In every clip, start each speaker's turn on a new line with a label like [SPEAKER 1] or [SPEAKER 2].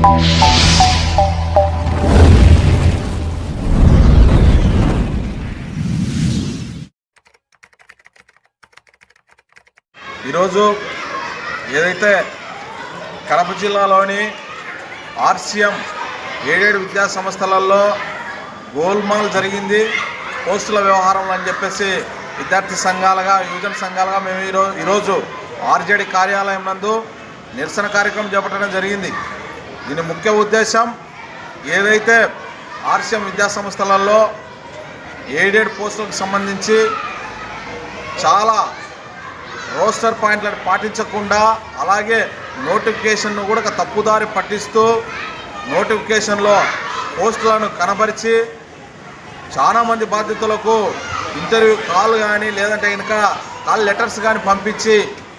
[SPEAKER 1] ఈరోజు ఏదైతే కడప జిల్లాలోని ఆర్సీఎం ఏడేడు విద్యా సంస్థలలో గోల్మాల్ జరిగింది పోస్టుల వ్యవహారంలో అని చెప్పేసి విద్యార్థి సంఘాలుగా యువజన సంఘాలుగా మేము ఈరోజు ఈరోజు ఆర్జేడి కార్యాలయం నందు నిరసన కార్యక్రమం చేపట్టడం జరిగింది. దీని ముఖ్య ఉద్దేశం ఏదైతే ఆర్సీఎం విద్యా సంస్థలలో ఎయిడెడ్ పోస్టులకు సంబంధించి చాలా రోస్టర్ పాయింట్లను పాటించకుండా అలాగే నోటిఫికేషన్ను కూడా తప్పుదారి పట్టిస్తూ నోటిఫికేషన్లో పోస్టులను కనబరిచి చాలామంది బాధితులకు ఇంటర్వ్యూ కాల్ కానీ లేదంటే ఇంకా కాల్ లెటర్స్ కానీ పంపించి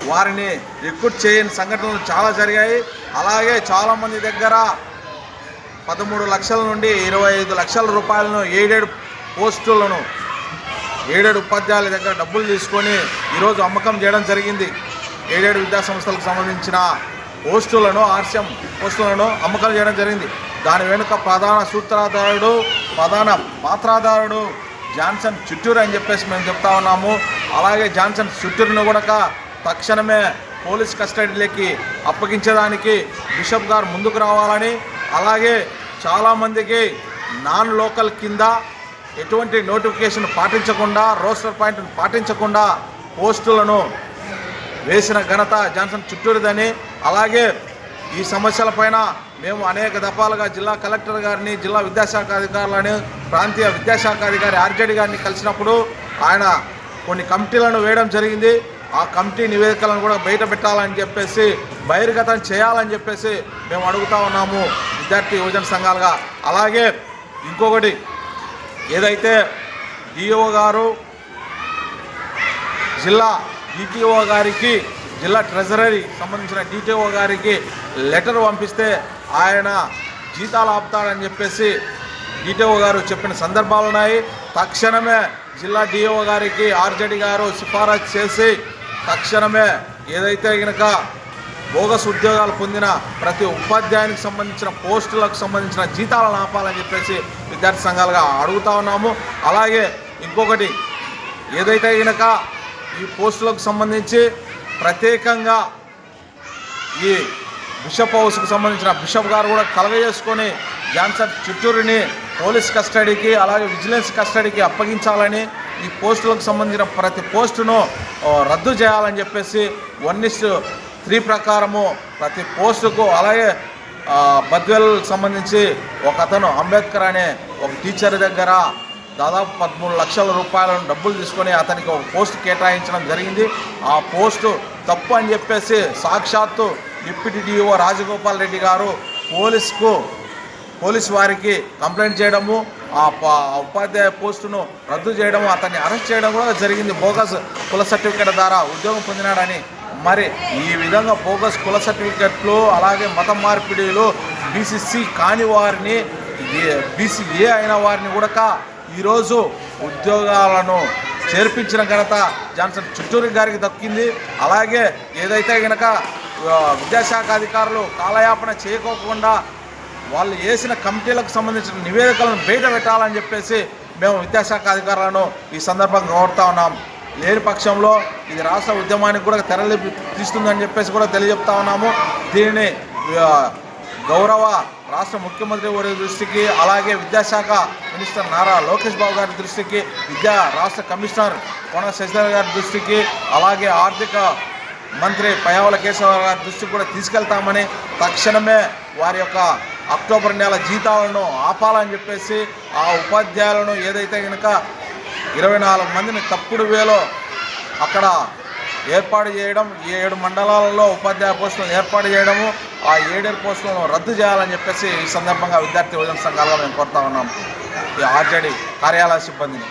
[SPEAKER 1] వారిని రిక్రూట్ చేయని సంఘటనలు చాలా జరిగాయి. అలాగే చాలామంది దగ్గర పదమూడు లక్షల నుండి ఇరవై ఐదు లక్షల రూపాయలను ఏడేడు పోస్టులను ఏడేడు ఉపాధ్యాయుల దగ్గర డబ్బులు తీసుకొని ఈరోజు అమ్మకం చేయడం జరిగింది. ఏడేడు విద్యా సంస్థలకు సంబంధించిన పోస్టులను ఆర్సీఎం పోస్టులను అమ్మకం చేయడం జరిగింది. దాని వెనుక ప్రధాన సూత్రధారుడు ప్రధాన పాత్రధారుడు జాన్సన్ చుట్టూరు అని చెప్పేసి మేము చెప్తా ఉన్నాము. అలాగే జాన్సన్ చుట్టూరును కూడా తక్షణమే పోలీస్ కస్టడీలోకి అప్పగించడానికి బిషప్ గారు ముందుకు రావాలని అలాగే చాలామందికి నాన్ లోకల్ కింద ఎటువంటి నోటిఫికేషన్ పాటించకుండా రోస్టర్ పాయింట్ను పాటించకుండా పోస్టులను వేసిన ఘనత జాన్సన్ చుట్టూరుదని అలాగే ఈ సమస్యలపైన మేము అనేక దఫాలుగా జిల్లా కలెక్టర్ గారిని జిల్లా విద్యాశాఖ అధికారులని ప్రాంతీయ విద్యాశాఖ అధికారి ఆర్జేడి గారిని కలిసినప్పుడు ఆయన కొన్ని కమిటీలను వేయడం జరిగింది. ఆ కమిటీ నివేదికలను కూడా బయట పెట్టాలని చెప్పేసి బహిర్గతం చేయాలని చెప్పేసి మేము అడుగుతా ఉన్నాము విద్యార్థి యువజన సంఘాలుగా. అలాగే ఇంకొకటి ఏదైతే డిఓ గారు జిల్లా డిటిఓ గారికి జిల్లా ట్రెజరీ సంబంధించిన డిటిఓ గారికి లెటర్ పంపిస్తే ఆయన జీతాలు ఆపుతాడని చెప్పేసి డిటిఓ గారు చెప్పిన సందర్భాలు ఉన్నాయి. తక్షణమే జిల్లా డిఓ గారికి ఆర్జేడి గారు సిఫారసు చేసి తక్షణమే ఏదైతే కనుక బోగస్ ఉద్యోగాలు పొందిన ప్రతి ఉపాధ్యాయునికి సంబంధించిన పోస్టులకు సంబంధించిన జీతాలను ఆపాలని చెప్పేసి విద్యార్థి సంఘాలుగా అడుగుతా ఉన్నాము. అలాగే ఇంకొకటి ఏదైతే కనుక ఈ పోస్టులకు సంబంధించి ప్రత్యేకంగా ఈ బిషప్ హౌస్కు సంబంధించిన బిషప్ గారు కూడా కలగజేసుకొని జాన్సన్ చిట్టూరిని పోలీస్ కస్టడీకి అలాగే విజిలెన్స్ కస్టడీకి అప్పగించాలని ఈ పోస్టులకు సంబంధించిన ప్రతి పోస్టును రద్దు చేయాలని చెప్పేసి వన్ ఇస్ త్రీ ప్రకారము ప్రతి పోస్టుకు అలాగే బద్వెల్ బద్వేల్ సంబంధించి ఒక అతను అంబేద్కర్ అనే ఒక టీచర్ దగ్గర దాదాపు పదమూడు లక్షల రూపాయలను డబ్బులు తీసుకొని అతనికి ఒక పోస్ట్ కేటాయించడం జరిగింది. ఆ పోస్టు తప్పు అని చెప్పేసి సాక్షాత్తు డిప్యూటీ డిఓ రాజగోపాల్ రెడ్డి గారు పోలీస్కు పోలీస్ వారికి కంప్లైంట్ చేయడము ఆ ఉపాధ్యాయ పోస్టును రద్దు చేయడము అతన్ని అరెస్ట్ చేయడం కూడా జరిగింది. బోగస్ కుల సర్టిఫికేట్ ద్వారా ఉద్యోగం పొందినాడని. మరి ఈ విధంగా బోగస్ కుల సర్టిఫికెట్లు అలాగే మత మార్పిడిలు బీసీసీ కాని వారిని బీసీఏ అయిన వారిని కూడా ఈరోజు ఉద్యోగాలను చేర్పించిన ఘనత జాన్సన్ చుట్టూరు గారికి దక్కింది. అలాగే ఏదైతే గనక విద్యాశాఖ అధికారులు కాలయాపన చేయకోకుండా వాళ్ళు వేసిన కమిటీలకు సంబంధించిన నివేదికలను బయట పెట్టాలని చెప్పేసి మేము విద్యాశాఖ అధికారులను ఈ సందర్భంగా కోరుతా ఉన్నాం. లేని పక్షంలో ఇది రాష్ట్ర ఉద్యమానికి కూడా తెరలి తీస్తుందని చెప్పేసి కూడా తెలియజెప్తా ఉన్నాము. దీనిని గౌరవ రాష్ట్ర ముఖ్యమంత్రి వారి దృష్టికి అలాగే విద్యాశాఖ మినిస్టర్ నారా లోకేష్ బాబు గారి దృష్టికి విద్యా రాష్ట్ర కమిషనర్ కొన శశిధర్ గారి దృష్టికి అలాగే ఆర్థిక మంత్రి పయావల కేశవరావు గారి దృష్టికి కూడా తీసుకెళ్తామని తక్షణమే వారి యొక్క అక్టోబర్ నెల జీతాలను ఆపాలని చెప్పేసి ఆ ఉపాధ్యాయులను ఏదైతే కనుక ఇరవై నాలుగు మందిని తప్పుడు వేలో అక్కడ ఏర్పాటు చేయడం ఈ ఏడు మండలాలలో ఉపాధ్యాయ పోస్టులను ఏర్పాటు చేయడము ఆ ఏడేడు పోస్టులను రద్దు చేయాలని చెప్పేసి ఈ సందర్భంగా విద్యార్థి యువజన సంఘాలుగా మేము కోరుతా ఉన్నాం. ఈ ఆర్జేడీ కార్యాలయ సిబ్బందిని.